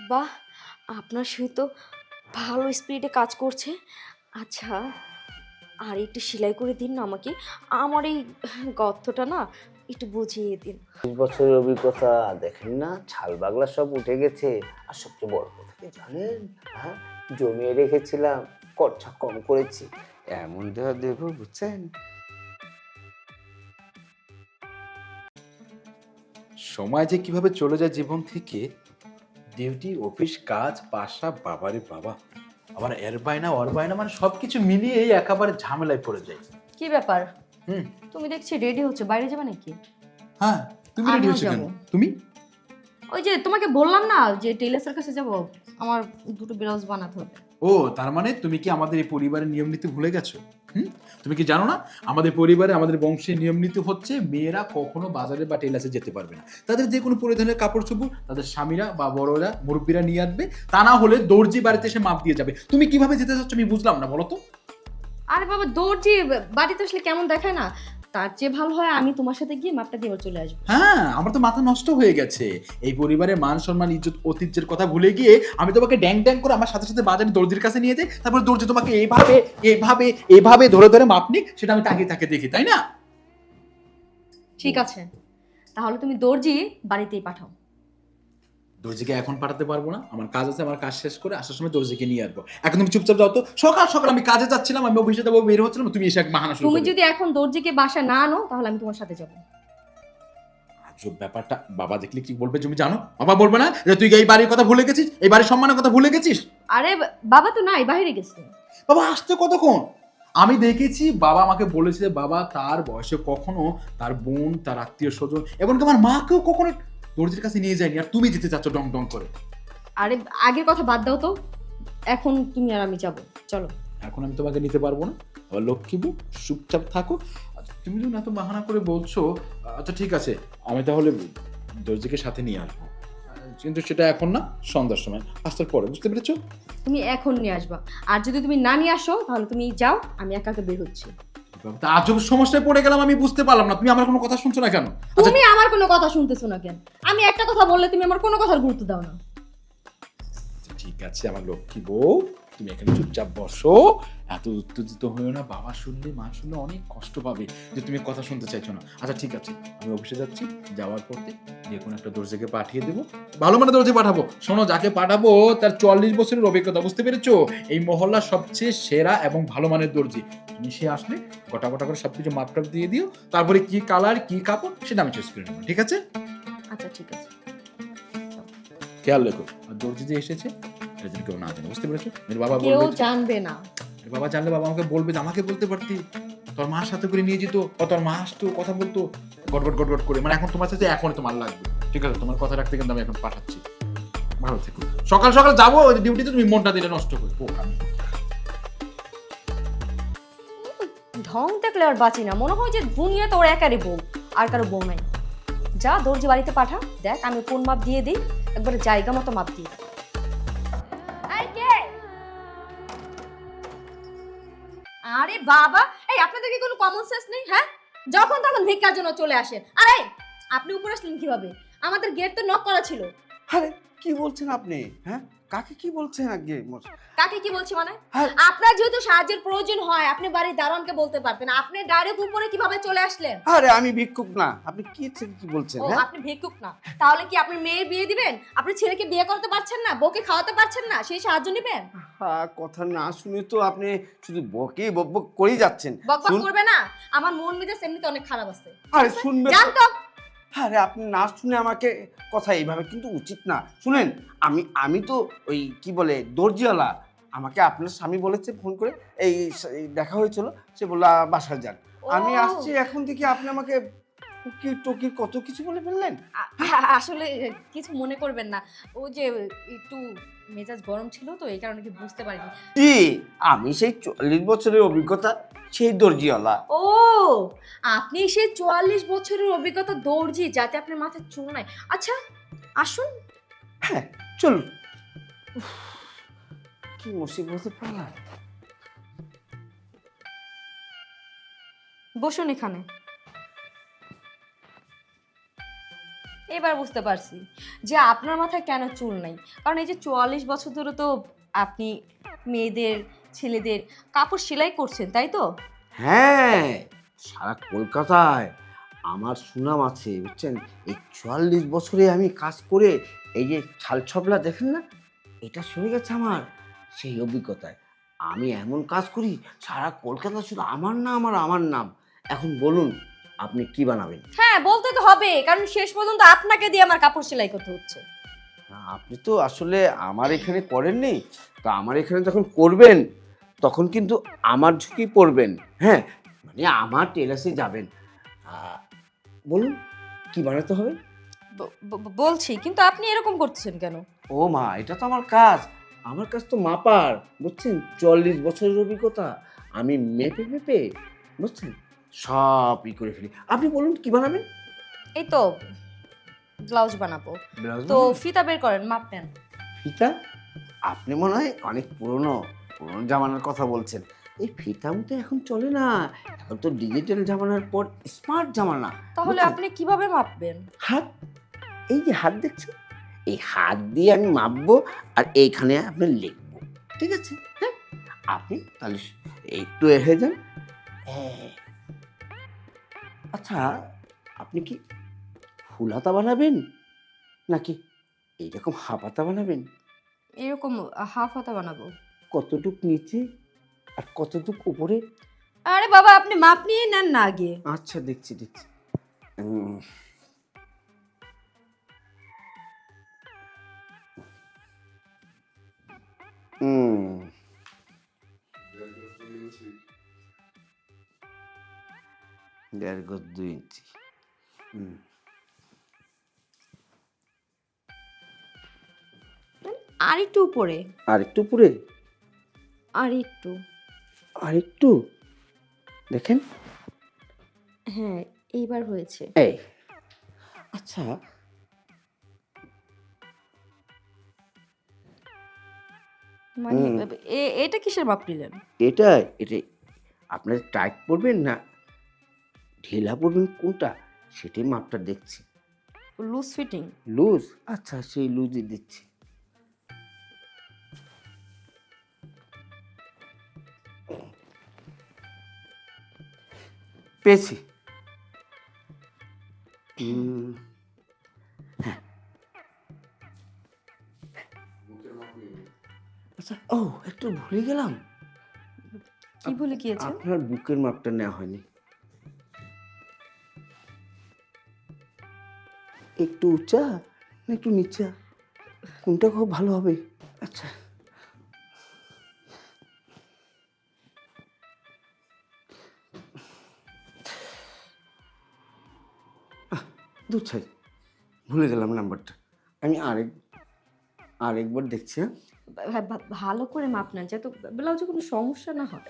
বাহ আপনার সে তো ভালো স্পিডে কাজ করছে। আচ্ছা আর একটু সেলাই করে দিন না আমাকে। আমার এই গর্তটা না একটু বুঝিয়ে দিন। বিশ বছরের অভিজ্ঞতা দেখেন না ছাল বাগলা সব উঠে গেছে। আর সবচেয়ে বড় কথা কি জানেন? হ্যাঁ জমিয়ে রেখেছিলাম খরচা কম করেছি। এমন দেওয়া দেবো বুঝছেন? সময় যে কীভাবে চলে যায় জীবন থেকে ডিউটি অফিস কাজ বাসা বাবারে বাবা। আবার এর বায়না ওর বায়না মানে সবকিছু মিলিয়ে একেবারে ঝামেলায় পড়ে যায় কি ব্যাপার? হুম। তুমি দেখছি রেডি হচ্ছে বাইরে যাবে নাকি? হ্যাঁ তুমি রেডি হচ্ছে কেন? তুমি? ওই যে তোমাকে বললাম না যে টেলার্সের কাছে যাব আমার দুটো ব্লাউজ বানাতে হবে। ও তার মানে তুমি কি আমাদের এই পরিবারের নিয়ম নীতি ভুলে গেছো? তুমি কি জানো না? আমাদের পরিবারে আমাদের বংশে নিয়ম নীতি হচ্ছে মেয়েরা কখনো বাজারে বা টেলাসে যেতে পারবে না। তাদের যে কোনো পরিধানের কাপড় চোপড় তাদের স্বামীরা বা বড়রা, মুরব্বীরা নিয়ে আসবে। তা না হলে দর্জি বাড়িতে এসে মাপ দিয়ে যাবে। তুমি কীভাবে যেতে চাচ্ছ আমি বুঝলাম না, বলো তো। আরে বাবা, দর্জি বাড়িতে আসলে কেমন দেখায় না? তার চেয়ে ভালো হয় আমি তোমার সাথে গিয়ে মাপটা দিয়ে চলে আসব। হ্যাঁ আমার তো মাথা নষ্ট হয়ে গেছে। এই পরিবারের মান সম্মান ইজ্জত ঐতিহ্যের কথা ভুলে গিয়ে আমি তোমাকে ড্যাং ড্যাং করে আমার সাথে সাথে বাজারে দর্জির কাছে নিয়ে যাই তারপর দর্জি তোমাকে এইভাবে এইভাবে এইভাবে ধরে ধরে মাপ নিক সেটা আমি তাকিয়ে তাকে দেখি তাই না? ঠিক আছে। তাহলে তুমি দর্জি বাড়িতেই পাঠাও। দর্জিকে এখন পাঠাতে পারব না। আমার কাজ আছে আমার কাজ শেষ করে আসার সময় দর্জিকে নিয়ে আসব। এখন তুমি চুপচাপ যাও তো। সকাল সকাল আমি কাজে যাচ্ছিলাম আমি অফিসে যাব বের হচ্ছিলাম তুমি এসে এক বাহানা শুরু তুমি যদি এখন দর্জিকে বাসা না আনো তাহলে আমি তোমার সাথে যাব। আজব ব্যাপারটা বাবা দেখলে কি বলবে তুমি জানো? বাবা বলবে না যে তুই এই বাড়ির কথা ভুলে গেছিস এই বাড়ির সম্মানের কথা ভুলে গেছিস? আরে বাবা তো নাই বাইরে গেছে। বাবা আসতে কতক্ষণ? আমি দেখেছি বাবা আমাকে বলেছে যে বাবা তার বয়সে কখনো তার বোন তার আত্মীয় স্বজন এমনকি আমার মাকেও কখনো দর্জির কাছে নিয়ে যায়নি আর তুমি যেতে চাচ্ছ ডং ডং করে। আরে আগের কথা বাদ দাও তো। এখন তুমি আর আমি যাব। চলো। এখন আমি তোমাকে নিতে পারব না। আবার লক্ষ্মীবু চুপচাপ থাকো। আচ্ছা, তুমি যখন এত বাহানা করে বলছো আচ্ছা ঠিক আছে। আমি তাহলে দর্জিকে সাথে নিয়ে আসব। কিন্তু সেটা এখন না সন্ধ্যার সময়। পাঁচটার পরে বুঝতে পেরেছ? তুমি এখন নিয়ে আসবা। আর যদি তুমি না নিয়ে আসো তাহলে তুমি যাও আমি একা একা বের হচ্ছি। তা আজব সমস্যায় পড়ে গেলাম আমি বুঝতে পারলাম না। তুমি আমার কোনো কথা শুনছো না কেন? আচ্ছা তুমি আমার কোনো কথা শুনতেছো না কেন? আমি একটা কথা বললে তুমি আমার কোনো কথার গুরুত্ব দাও না। আচ্ছা, ঠিক আছে আমার লক্ষ্মী বউ। তুমি এখানে চুপচাপ বসো। এত উত্তেজিত হয়েও না বাবা শুনলে মা শুনলে অনেক কষ্ট পাবে যে তুমি কথা শুনতে চাইছো না। আচ্ছা ঠিক আছে আমি অফিসে যাচ্ছি যাওয়ার পথে যে কোনো একটা দর্জিকে পাঠিয়ে দেবো। ভালো মানে দর্জি পাঠাবো। শোনো যাকে পাঠাবো তার চুয়াল্লিশ বছরের অভিজ্ঞতা বুঝতে পেরেছ? এই মহল্লার সবচেয়ে সেরা এবং ভালো মানের দর্জি। তুমি সে আসলে গোটা গোটা করে সবকিছু মাপটাপ দিয়ে দিও তারপরে কি কালার কি কাপড় সেটা আমি চয়েস করে নেব ঠিক আছে? আচ্ছা ঠিক আছে। খেয়াল রেখো আর দর্জি যে এসেছে এটা যেন কেউ না জানে বুঝতে পেরেছ? বাবা কেউ বলবে জানবে না। বাবা জানলে বাবা আমাকে বলবে যে আমাকে বলতে পারতি। তোর মার সাথে করে নিয়ে যেত বা তোর মা আসতো কথা বলতো গটগট গটগট করে। মানে এখন তোমার সাথে এখন তোমার লাগবে। ঠিক আছে তোমার কথা রাখতে কিন্তু আমি এখন পাঠাচ্ছি। ভালো থেকো। সকাল সকাল যাব ওই ডিউটিতে তুমি মনটা দিলে নষ্ট করে। ও আমি ঢং দেখলে আর বাঁচি না। মনে হয় যে দুনিয়া তোর একারই বউ আর কারও বউ নাই। যা দর্জি বাড়িতে পাঠা দেখ আমি কোন মাপ দিয়ে দিই একবারে জায়গা মতো মাপ দিয়ে দিই। আরে বাবা, এই আপনাদের কি কোনো কমন সেন্স নেই হ্যাঁ? যখন তখন ভিক্ষার জন্য চলে আসেন। আরে আপনি উপরে আসলেন কীভাবে? আমাদের গেট তো নক করা ছিল। আরে, কি বলছেন আপনি হ্যাঁ? কাকে কি বলছেন আগে? কাকে কি বলছি মানে? হ্যাঁ। আপনার যেহেতু সাহায্যের প্রয়োজন হয় আপনি বাড়ির দারোয়ানকে বলতে পারতেন আপনি ডাইরেক্ট উপরে কীভাবে চলে আসলেন? আরে আমি ভিক্ষুক না। আপনি কি থেকে কি বলছেন ও হ্যাঁ? আপনি ভিক্ষুক না। তাহলে কি আপনি মেয়ের বিয়ে দিবেন? আপনি ছেলেকে বিয়ে করতে পারছেন না? বউকে খাওয়াতে পারছেন না? সেই সাহায্য নেবেন? কথা না শুনে তো আপনি শুধু বকে বক বক করেই যাচ্ছেন। বকবক করবে না? আমার মন মেজাজ এমনিতে অনেক খারাপ আছে। আরে শুনবে জান তো। আরে আপনি না শুনে আমাকে কথা এইভাবে কিন্তু উচিত না। শুনেন আমি আমি তো ওই কি বলে দর্জিওয়ালা। আমাকে আপনার স্বামী বলেছে ফোন করে এই দেখা হয়েছিল সে বলল "আ, বাসায় যান। আমি আসছি এখন থেকে আপনি আমাকে টুকি টুকি কত কিছু বলে ফেললেন। আসলে কিছু মনে করবেন না। ও যে একটু মেজাজ গরম ছিল তো এই কারণে কি বুঝতে পারিনি। আমি সেই চল্লিশ বছরের অভিজ্ঞতা সেই দর্জিওয়ালা। ও আপনি সেই চুয়াল্লিশ বছরের অভিজ্ঞতা দর্জি যাতে আপনার মাথায় চুল নাই। আচ্ছা আসুন। হ্যাঁ চলুন। উফ, কি মুসিবতে পড়লাম বসুন এখানে। এবার বুঝতে পারছি যে আপনার মাথায় কেন চুল নাই। কারণ এই যে চুয়াল্লিশ বছর ধরে তো আপনি মেয়েদের ছেলেদের কাপড় সেলাই করছেন তাই তো? হ্যাঁ সারা কলকাতায় আমার সুনাম আছে বুঝছেন? এই চুয়াল্লিশ বছরে আমি কাজ করে এই যে ছাল ছবলা দেখেন না এটা শুনে গেছে আমার সেই অভিজ্ঞতায়। আমি এমন কাজ করি সারা কলকাতা শুধু আমার নাম আর আমার নাম। এখন বলুন আপনি কি বানাবেন? হ্যাঁ বলতে তো হবে কারণ শেষ পর্যন্ত আপনাকে দিয়ে আমার কাপড় সেলাই করতে হচ্ছে। আপনি তো আসলে আমার এখানে করেননি তা আমার এখানে যখন করবেন তখন কিন্তু আমার ঝুঁকি পড়বেন। হ্যাঁ মানে আমার টেলাসে যাবেন। আহ, বলুন কি বানাতে হবে? ব- ব- বলছি কিন্তু আপনি এরকম করছেন কেন? ও মা এটা তো আমার কাজ। আমার কাজ তো মাপার বুঝছেন? চল্লিশ বছরের অভিজ্ঞতা। আমি মেপে মেপে বুঝছেন? সব ই করে ফেলি। আপনি বলুন কি বানাবেন? এই তো ব্লাউজ বানাবো। ব্লাউজ তো বানাবেন? ফিতা বের করেন মাপ নেন ফিতা? আপনি মনে হয় অনেক পুরনো। পুরনো জামানার কথা বলছেন। এই ফিতাম তো এখন চলে না। এখন তো ডিজিটাল জামানার পর স্মার্ট জামানা। তাহলে আপনি কীভাবে মাপবেন হাত এই যে হাত দেখছেন? এই হাত দিয়ে আমি মাপবো আর এইখানে আপনি লিখব। ঠিক আছে? হ্যাঁ? আপনি তাহলে একটু এসে যান। হ্যাঁ। আচ্ছা আপনি কি ফুল হাতা বানাবেন? নাকি এইরকম হাফাতা বানাবেন? এরকম হাফ হাতা বানাবো। কতটুক নিচে আর কতটুক উপরে? আরে বাবা আপনি মাপ নিয়ে নেন না আগে। আচ্ছা দেখছি দেখছি। উম। হুম দেড় গজ দুই ইঞ্চি। আর একটু উপরে। আর একটু উপরে? আর একটু আর একটু দেখেন। হ্যাঁ এইবার হয়েছে। এই। আচ্ছা। মানে এ- এটা কিসের মাপ নিলেন? এটা এটা আপনার টাইট পড়বেন না ঢিলা পড়বেন কোনটা? সেটাই মাপটা দেখছি। Loose fitting? লুজ। আচ্ছা সেই লুজই দিচ্ছি। পেয়েছি। আচ্ছা ও একটু ভুলে গেলাম। কি বলে গিয়েছেন আপনার বুকের মাপটা নেওয়া হয়নি। একটু উঁচা না একটু নিচা? কোনটা খুব ভালো হবে? দু ছাই ভুলে গেলাম নাম্বারটা। আমি আরেক আরেকবার দেখছি হ্যাঁ? ভা- ভা- ভালো করে মাপ নেন যাতে ব্লাউজে কোনো সমস্যা না হয়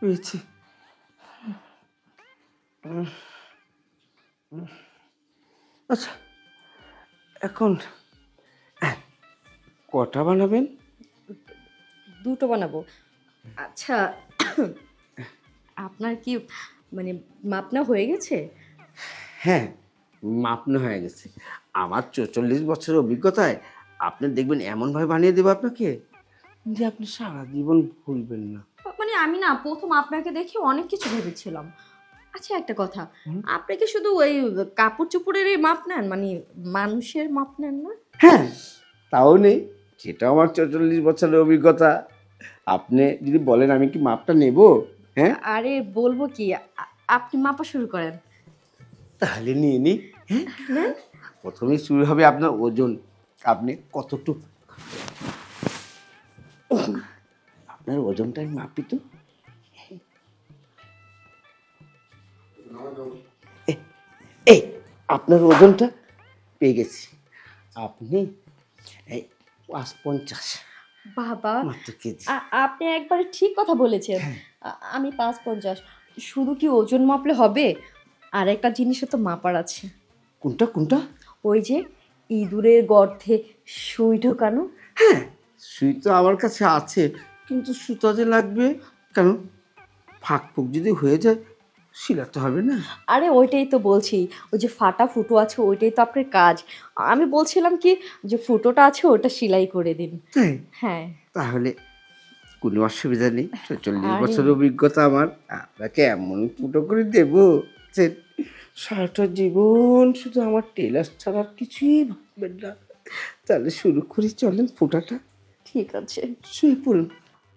পেয়েছি। উম, উম, আচ্ছা এখন কটা বানাবেন? দুটো বানাবো। আচ্ছা আপনার কি মানে মাপনা হয়ে গেছে? হ্যাঁ মাপনা হয়ে গেছে। আমার চল্লিশ বছরের অভিজ্ঞতায় আপনি দেখবেন এমনভাবে বানিয়ে দেবো আপনাকে যে আপনি সারা জীবন ভুলবেন না। মানে আমি না প্রথম আপনাকে দেখে অনেক কিছু ভেবেছিলাম। আচ্ছা একটা কথা। আপনি কি শুধু ওই কাপড় চোপড়ের মাপ নেন? মানে মানুষের মাপ নেন না? হ্যাঁ তাও নেই। সেটা আমার চল্লিশ বছরের অভিজ্ঞতা। আপনি যদি বলেন আমি কি মাপটা নেব? হ্যাঁ? আরে বলব কি আ- আপনি মাপা শুরু করেন। তাহলে নিয়ে নি হ্যাঁ? প্রথমেই শুরু হবে আপনার ওজন। আপনি কতটুকু? আপনার ওজনটা আমি মাপি তো। এ- এই আপনার ওজনটা পেয়ে গেছি। আপনি এই পাঁচ পঞ্চাশ। বাবা মাত্র কেজি। আপনি একবারে ঠিক কথা বলেছেন। আমি পাঁচ পঞ্চাশ। শুধু কি ওজন মাপলে হবে? আর একটা জিনিসও তো মাপার আছে। কোনটা কোনটা? ওই যে ইঁদুরের গর্তে সুই ঢোকানো। হ্যাঁ সুই তো আমার কাছে আছে। কিন্তু সুতা যে লাগবে কেন? ফাঁক ফুক যদি হয়ে যায় শিলাতে হবে না। আরে ওইটাই তো বলছি ওই যে ফাটা ফুটো আছে ওইটাই তো আপনার কাজ। আমি বলছিলাম কি যে ফুটোটা আছে ওটা সেলাই করে দিন। তাই? হ্যাঁ। তাহলে কোনো অসুবিধা নেই চল্লিশ বছর অভিজ্ঞতা আমার আপনাকে এমন ফুটো করে দেব? যে সারাটা জীবন শুধু আমার টেলার ছাড়া আর কিছুই ভাববেন না। তাহলে শুরু করি চলেন ফোটাটা। ঠিক আছে। শুয়ে পড়ুন